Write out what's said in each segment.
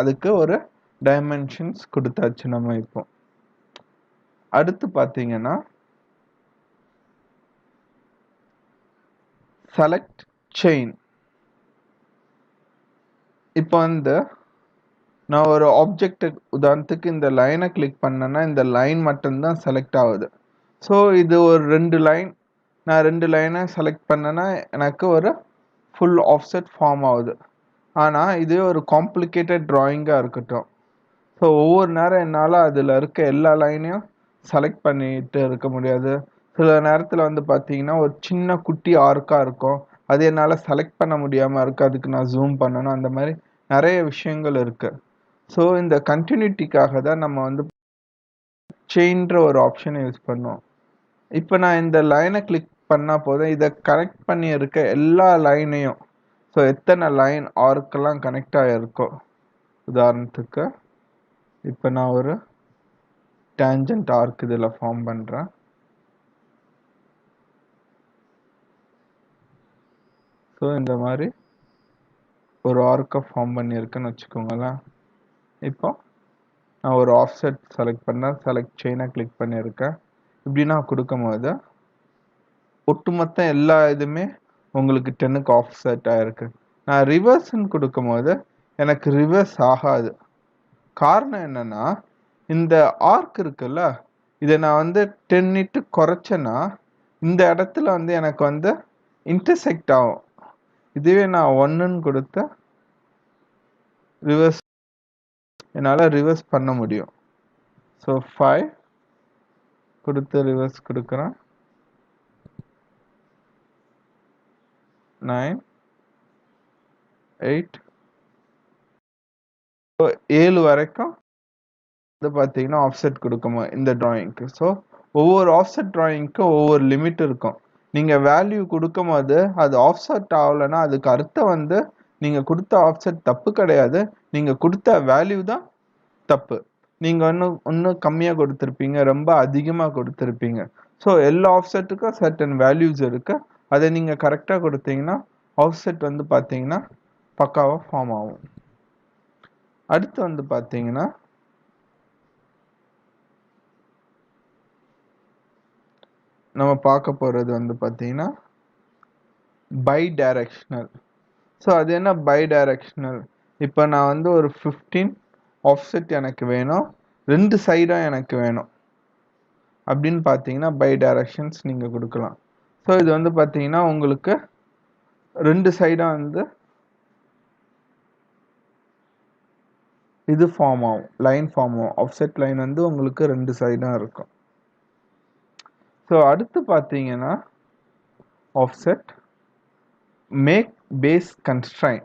அதுக்கு ஒரு டைமென்ஷன்ஸ் கொடுத்தாச்சு நம்ம இப்போ. அடுத்து பார்த்தீங்கன்னா செலக்ட் செயின் இப்போ வந்து நான் ஒரு ஆப்ஜெக்ட் உதாரணத்துக்கு இந்த லைனை கிளிக் பண்ணேன்னா இந்த லைன் மட்டும்தான் செலக்ட் ஆகுது. ஸோ இது ஒரு ரெண்டு லைன் நான் ரெண்டு லைனை செலக்ட் பண்ணேன்னா எனக்கு ஒரு ஃபுல் ஆஃப்செட் ஃபார்ம் ஆகுது. ஆனால் இதே ஒரு காம்ப்ளிகேட்டட் ட்ராயிங்காக இருக்கட்டும். ஸோ ஒவ்வொரு நேரம் என்னால் அதில் இருக்க எல்லா லைனையும் செலக்ட் பண்ணிட்டு இருக்க முடியாது. சில நேரத்தில் வந்து பார்த்தீங்கன்னா ஒரு சின்ன குட்டி ஆர்க்காக இருக்கும். அது என்னால் செலக்ட் பண்ண முடியாமல் இருக்குது அதுக்கு நான் ஜூம் பண்ணணும். அந்த மாதிரி நிறைய விஷயங்கள் இருக்குது ஸோ இந்த கண்டினியூட்டிக்காக தான் நம்ம வந்து செயின்ற ஒரு ஆப்ஷனை யூஸ் பண்ணோம் இப்போ நான் இந்த லைனை கிளிக் பண்ணால் போதும். இதை கனெக்ட் பண்ணி இருக்க எல்லா லைனையும் ஸோ எத்தனை லைன் ஆர்க்கெல்லாம் கனெக்ட் ஆகிருக்கோ உதாரணத்துக்கு இப்போ நான் ஒரு டேஞ்சன்ட் ஆர்க் இதில் ஃபார்ம் பண்ணுறேன் ஸோ இந்த மாதிரி ஒரு ஆர்க்கை ஃபார்ம் பண்ணியிருக்கேன்னு வச்சுக்கோங்களேன். இப்போ நான் ஒரு ஆஃப்செட் செலக்ட் பண்ணேன். செலக்ட் செயினை கிளிக் பண்ணியிருக்கேன். இப்படி நான் கொடுக்கும்போது ஒட்டுமொத்த எல்லா இதுவுமே உங்களுக்கு டென்னுக்கு ஆஃப் செட் ஆகிருக்கு நான் ரிவர்ஸ்ன்னு கொடுக்கும்போது எனக்கு ரிவர்ஸ் ஆகாது. காரணம் என்னென்னா இந்த ஆர்க் இருக்குல்ல இதை நான் வந்து டென் இட்டு குறைச்சேன்னா இந்த இடத்துல வந்து எனக்கு வந்து இன்டர்செக்ட் ஆகும். இதுவே நான் ஒன்றுன்னு கொடுத்த ரிவர்ஸ் என்னால் ரிவர்ஸ் பண்ண முடியும். ஸோ ஃபைவ் கொடுத்து ரிவர்ஸ் கொடுக்குறேன். Nine eight. ஏழு வரைக்கும் இது பார்த்தீங்கன்னா ஆஃப்செட் கொடுக்குமா இந்த ட்ராயிங்க்கு ஸோ ஒவ்வொரு ஆஃப்செட் ட்ராயிங்க்கும் ஒவ்வொரு லிமிட் இருக்கும். நீங்கள் வேல்யூ கொடுக்கும் போது அது ஆஃப்செட் ஆகலைன்னா அதுக்கு அர்த்தம் வந்து நீங்கள் கொடுத்த ஆஃப்செட் தப்பு கிடையாது. நீங்கள் கொடுத்த வேல்யூ தான் தப்பு. நீங்கள் இன்னும் இன்னும் கம்மியாக கொடுத்துருப்பீங்க ரொம்ப அதிகமாக கொடுத்துருப்பீங்க. ஸோ எல்லா ஆஃப்செட்டுக்கும் சர்டன் வேல்யூஸ் இருக்குது அதை நீங்கள் கரெக்டாக கொடுத்தீங்கன்னா ஆஃப்செட் வந்து பார்த்தீங்கன்னா பக்காவாக ஃபார்ம் ஆகும். அடுத்து வந்து பார்த்தீங்கன்னா நம்ம பார்க்க போகிறது வந்து பார்த்தீங்கன்னா பை டைரக்ஷனல் ஸோ அது என்ன பை டைரக்ஷனல் இப்போ நான் வந்து ஒரு ஃபிஃப்டீன் ஆஃப்செட் எனக்கு வேணும் ரெண்டு சைடும் எனக்கு வேணும். அப்படின்னு பார்த்தீங்கன்னா பை டைரக்ஷன்ஸ் நீங்கள் கொடுக்கலாம். ஸோ இது வந்து பார்த்தீங்கன்னா உங்களுக்கு ரெண்டு சைடாக வந்து இது ஃபார்ம் ஆகும். லைன் ஃபார்ம் ஆகும். ஆஃப்செட் லைன் வந்து உங்களுக்கு ரெண்டு சைடாக இருக்கும். ஸோ அடுத்து பார்த்தீங்கன்னா offset make face constrain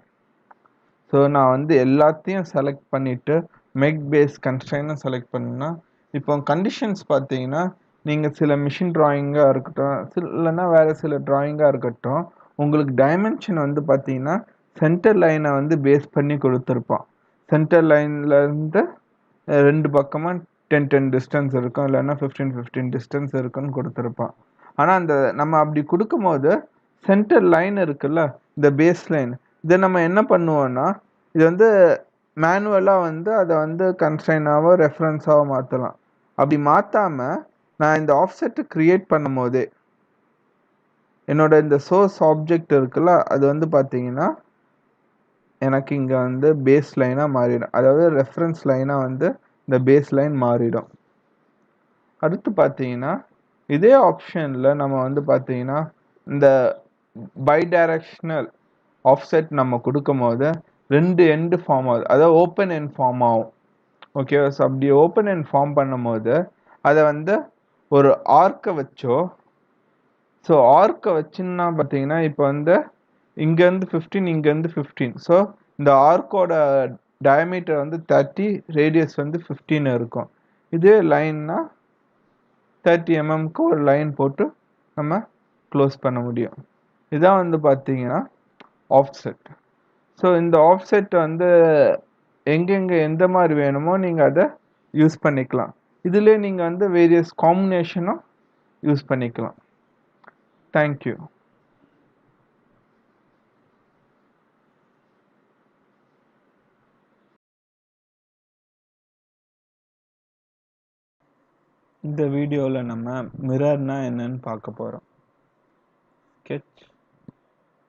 so நான் வந்து எல்லாத்தையும் செலக்ட் பண்ணிவிட்டு மேக் பேஸ் கன்ஸ்ட்ரைன்னு செலக்ட் பண்ணுன்னா இப்போ கண்டிஷன்ஸ் பார்த்தீங்கன்னா நீங்கள் சில மிஷின் ட்ராயிங்காக இருக்கட்டும் சில இல்லைன்னா வேறு சில ட்ராயிங்காக இருக்கட்டும் உங்களுக்கு டைமென்ஷன் வந்து பார்த்தீங்கன்னா சென்டர் லைனை வந்து பேஸ் பண்ணி கொடுத்துருப்பான். சென்டர் லைன்லேருந்து ரெண்டு பக்கமாக டென் டென் டிஸ்டன்ஸ் இருக்கும் இல்லைன்னா ஃபிஃப்டீன் ஃபிஃப்டீன் டிஸ்டன்ஸ் இருக்குன்னு கொடுத்துருப்பான். ஆனால் அந்த நம்ம அப்படி கொடுக்கும்போது சென்டர் லைன் இருக்குல்ல இந்த பேஸ் லைன் இதை நம்ம என்ன பண்ணுவோம்னா இது வந்து மேனுவலாக வந்து அதை வந்து கன்ஸ்டைனாவோ ரெஃபரன்ஸாவோ மாற்றலாம் அப்படி மாற்றாமல் நான் இந்த ஆஃப்செட்டை க்ரியேட் பண்ணும் போதே என்னோட இந்த சோர்ஸ் ஆப்ஜெக்ட் இருக்குல்ல அது வந்து பார்த்தீங்கன்னா எனக்கு இங்கே வந்து பேஸ் லைனாக மாறிடும். அதாவது ரெஃபரன்ஸ் லைனாக வந்து இந்த பேஸ் லைன் மாறிடும். அடுத்து பார்த்தீங்கன்னா இதே ஆப்ஷனில் நம்ம வந்து பார்த்தீங்கன்னா இந்த பை டைரக்ஷனல் ஆஃப்செட் நம்ம கொடுக்கும் போது ரெண்டு எண்டு ஃபார்ம் ஆகுது. அதாவது ஓப்பன் எண்ட் ஃபார்ம் ஆகும். ஓகேவா ஸோ அப்படி ஓப்பன் எண்ட் ஃபார்ம் பண்ணும்போது அதை வந்து ஒரு ஆர்க்கை வச்சோ ஸோ ஆர்க்கை வச்சுன்னா பார்த்தீங்கன்னா இப்போ வந்து இங்கேருந்து ஃபிஃப்டீன் இங்கேருந்து ஃபிஃப்டீன் ஸோ இந்த ஆர்க்கோட டயமீட்டர் வந்து தேர்ட்டி ரேடியஸ் வந்து ஃபிஃப்டீன் இருக்கும். இதே லைன்னா தேர்ட்டி எம்எம்க்கு ஒரு லைன் போட்டு நம்ம க்ளோஸ் பண்ண முடியும். இதான் வந்து பார்த்தீங்கன்னா ஆஃப்செட் ஸோ இந்த ஆஃப்செட் வந்து எங்கெங்கே எந்த மாதிரி வேணுமோ நீங்கள் அதை யூஸ் பண்ணிக்கலாம். இதிலே நீங்கள் வந்து வேரியஸ் காம்பினேஷனும் யூஸ் பண்ணிக்கலாம். தேங்க் யூ இந்த வீடியோவில் நம்ம மிரர்னா என்னன்னு பார்க்க போகிறோம் ஸ்கெச்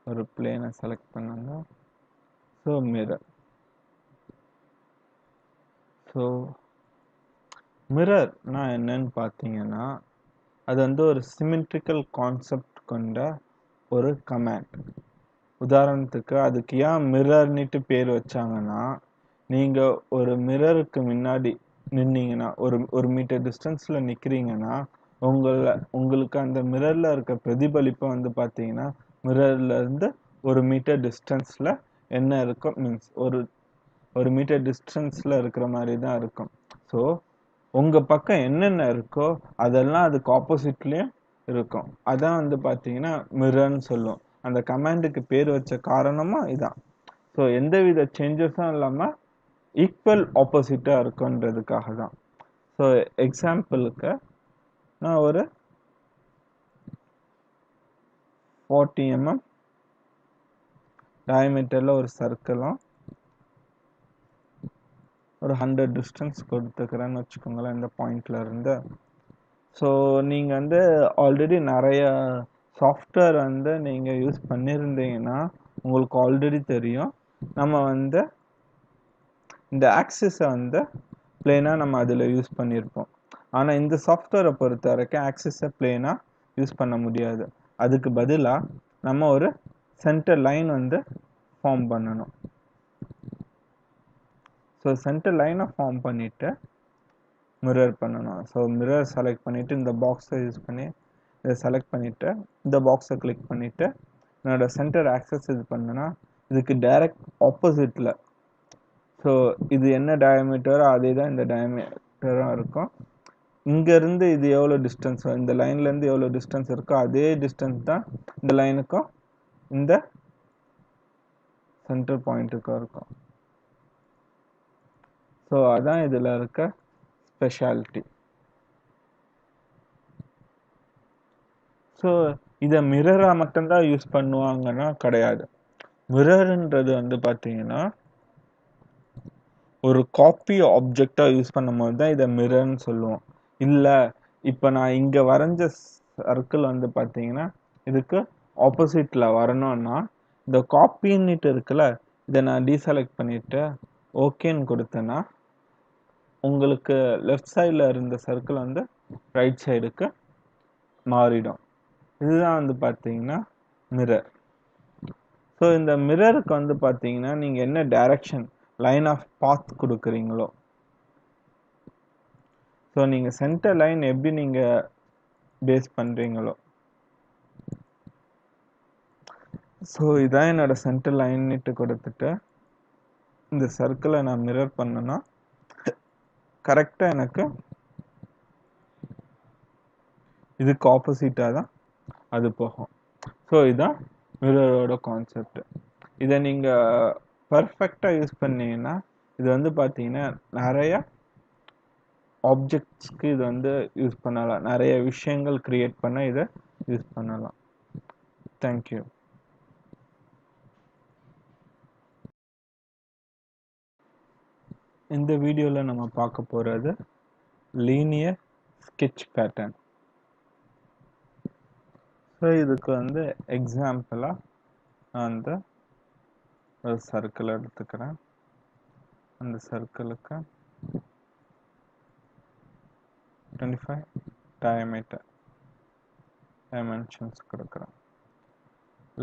ஒரு பிளேனை செலக்ட் பண்ணுங்க. ஸோ மிரர் ஸோ மிரர்னா என்னன்னு பார்த்தீங்கன்னா அது வந்து ஒரு சிமெண்ட்ரிக்கல் கான்செப்ட் கொண்ட ஒரு கமேண்ட் உதாரணத்துக்கு அதுக்கு ஏன் மிரர்னிட்டு பேர் வச்சாங்கன்னா நீங்கள் ஒரு மிரருக்கு முன்னாடி நின்னீங்கன்னா ஒரு ஒரு மீட்டர் டிஸ்டன்ஸில் நிற்கிறீங்கன்னா உங்களை உங்களுக்கு அந்த மிரரில் இருக்க பிரதிபலிப்பை வந்து பார்த்தீங்கன்னா மிரர்லேருந்து ஒரு மீட்டர் டிஸ்டன்ஸில் என்ன இருக்கும்? மீன்ஸ் ஒரு ஒரு மீட்டர் டிஸ்டன்ஸில் இருக்கிற மாதிரி தான் இருக்கும். ஸோ உங்கள் பக்கம் என்னென்ன இருக்கோ அதெல்லாம் அதுக்கு ஆப்போசிட்லேயும் இருக்கும். அதான் வந்து பார்த்தீங்கன்னா மிரர்னு சொல்லுவோம். அந்த கமாண்டுக்கு பேர் வச்ச காரணமும் இதான். ஸோ எந்தவித சேஞ்சஸும் இல்லாமல் ஈக்குவல் ஆப்போசிட்டாக இருக்குன்றதுக்காக தான். ஸோ எக்ஸாம்பிளுக்கு நான் ஒரு ஃபார்ட்டி எம்எம் டயமீட்டரில் ஒரு சர்க்கிளும் ஒரு ஹண்ட்ரட் டிஸ்டன்ஸ் கொடுத்துக்கிறேன்னு வச்சுக்கோங்களேன் இந்த பாயிண்ட்ல இருந்து. ஸோ நீங்கள் வந்து ஆல்ரெடி நிறைய சாஃப்ட்வேர் வந்து நீங்கள் யூஸ் பண்ணியிருந்தீங்கன்னா உங்களுக்கு ஆல்ரெடி தெரியும். நம்ம வந்து இந்த ஆக்சிஸை வந்து பிளேனாக நம்ம அதில் யூஸ் பண்ணியிருப்போம் ஆனால் இந்த சாஃப்ட்வேரை பொறுத்த வரைக்கும் ஆக்சிஸை பிளேனாக யூஸ் பண்ண முடியாது. அதுக்கு பதிலாக நம்ம ஒரு சென்டர் லைன் வந்து ஃபார்ம் பண்ணணும். ஸோ சென்டர் லைனை ஃபார்ம் பண்ணிவிட்டு மிரர் பண்ணணும். ஸோ மிரர் செலக்ட் பண்ணிவிட்டு இந்த பாக்ஸை யூஸ் பண்ணி இதை செலக்ட் பண்ணிவிட்டு இந்த பாக்ஸை கிளிக் பண்ணிவிட்டு என்னோடய சென்டர் ஆக்சஸ் இது பண்ணேன்னா இதுக்கு டைரக்ட் ஆப்போசிட்டில் ஸோ இது என்ன டயமீட்டரோ அதே தான் இந்த டயமீட்டரும் இருக்கும். இங்கேருந்து இது எவ்வளோ டிஸ்டன்ஸ் இந்த லைன்லேருந்து எவ்வளோ டிஸ்டன்ஸ் இருக்கோ அதே டிஸ்டன்ஸ் தான் இந்த லைனுக்கும் இந்த சென்டர் பாயிண்ட்டுக்கும் இருக்கும். ஸோ அதான் இதில் இருக்க ஸ்பெஷாலிட்டி ஸோ இதை மிரராக மட்டும்தான் யூஸ் பண்ணுவாங்கன்னா கிடையாது. மிரருன்றது வந்து பார்த்தீங்கன்னா ஒரு காப்பி ஆப்ஜெக்டாக யூஸ் பண்ணும்போது தான் இதை மிரர்னு சொல்லுவோம். இல்லை இப்போ நான் இங்கே வரைஞ்ச சர்க்கிள் வந்து பார்த்தீங்கன்னா இதுக்கு ஆப்போசிட்டில் வரணும்னா இந்த காப்பின்னுட்டு இருக்குல்ல இதை நான் டீசெலக்ட் பண்ணிவிட்டு ஓகேன்னு கொடுத்தேன்னா உங்களுக்கு லெஃப்ட் சைடில் இருந்த சர்க்கிள் வந்து ரைட் சைடுக்கு மாறிடும். இதுதான் வந்து பார்த்தீங்கன்னா மிரர் ஸோ இந்த மிரருக்கு வந்து பார்த்தீங்கன்னா நீங்கள் என்ன டைரக்ஷன் லைன் ஆஃப் பாத் கொடுக்குறீங்களோ? ஸோ நீங்கள் சென்டர் லைன் எப்படி நீங்கள் பேஸ் பண்ணுறீங்களோ ஸோ இதான் என்னோடய சென்டர் லைன்னுட்டு கொடுத்துட்டு இந்த சர்க்கிளை நான் மிரர் பண்ணேன்னா கரெக்டாக எனக்கு இதுக்கு ஆப்போசிட்டாக தான் அது போகும். ஸோ இதுதான் மிரரோட கான்செப்ட் இதை நீங்கள் பர்ஃபெக்டாக யூஸ் பண்ணீங்கன்னா இது வந்து பார்த்தீங்கன்னா நிறைய ஆப்ஜெக்ட்ஸ்க்கு இது வந்து யூஸ் பண்ணலாம். நிறைய விஷயங்கள் க்ரியேட் பண்ண இதை யூஸ் பண்ணலாம். தேங்க்யூ இந்த வீடியோவில் நம்ம பார்க்க போகிறது லீனியர் ஸ்கெட்ச் பேட்டர்ன் ஸோ இதுக்கு வந்து எக்ஸாம்பிளாக நான் வந்து ஒரு சர்க்கிள் எடுத்துக்கிறேன். அந்த சர்க்கிளுக்கு டுவெண்ட்டி ஃபைவ் டயமீட்டர் டைமென்ஷன்ஸ் கொடுக்குறேன்.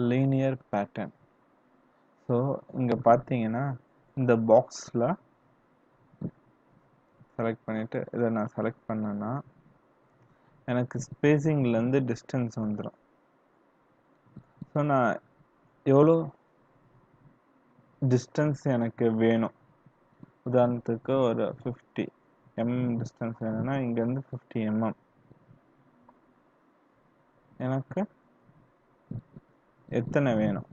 லீனியர் பேட்டர்ன் ஸோ இங்கே பார்த்தீங்கன்னா இந்த பாக்ஸில் செலக்ட் பண்ணிவிட்டு இதை நான் செலக்ட் பண்ணேன்னா எனக்கு ஸ்பேஸிங்லேருந்து டிஸ்டன்ஸ் வந்துடும் ஸோ நான் எவ்வளோ டிஸ்டன்ஸ் எனக்கு வேணும்? உதாரணத்துக்கு ஒரு ஃபிஃப்டி எம்எம் டிஸ்டன்ஸ் வேணும்னா இங்கேருந்து ஃபிஃப்டி எம்எம் எனக்கு எத்தனை வேணும்?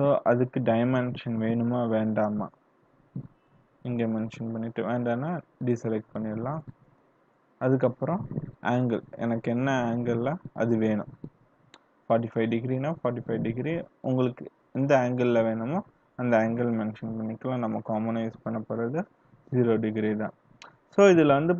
ஸோ அதுக்கு டைமென்ஷன் வேணுமா வேண்டாமா? இங்கே மென்ஷன் பண்ணிவிட்டு வேண்டாம்னா டிசெலக்ட் பண்ணிடலாம். அதுக்கப்புறம் ஆங்கிள் எனக்கு என்ன ஆங்கிளில் அது வேணும்? ஃபார்ட்டி ஃபைவ் டிகிரினா ஃபார்ட்டி ஃபைவ் டிகிரி உங்களுக்கு எந்த ஆங்கிளில் வேணுமோ அந்த ஆங்கிள் மென்ஷன் பண்ணிக்கலாம். நம்ம காமனாக யூஸ் பண்ண போகிறது ஜீரோ டிகிரி தான். ஸோ இதில் வந்து